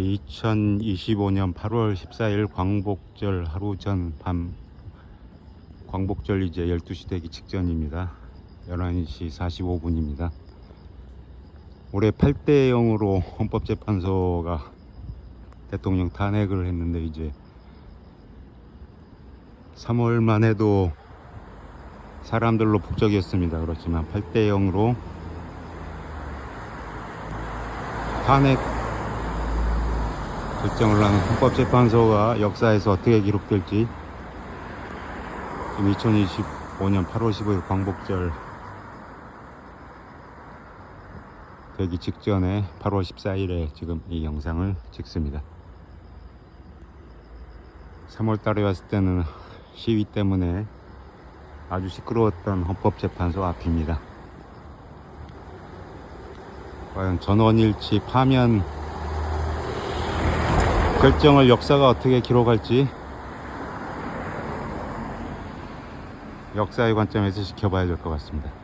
2025년 8월 14일 광복절 하루 전 밤 광복절 이제 12시 되기 직전입니다. 11시 45분입니다. 올해 8대 0으로 헌법재판소가 대통령 탄핵을 했는데 이제 3월만 해도 사람들로 북적이었습니다. 그렇지만 8대 0으로 탄핵 결정을 한 헌법재판소가 역사에서 어떻게 기록될지 지금 2025년 8월 15일 광복절 되기 직전에 8월 14일에 지금 이 영상을 찍습니다. 3월 달에 왔을 때는 시위 때문에 아주 시끄러웠던 헌법재판소 앞입니다. 과연 전원일치 파면 결정을 역사가 어떻게 기록할지 역사의 관점에서 지켜봐야 될 것 같습니다.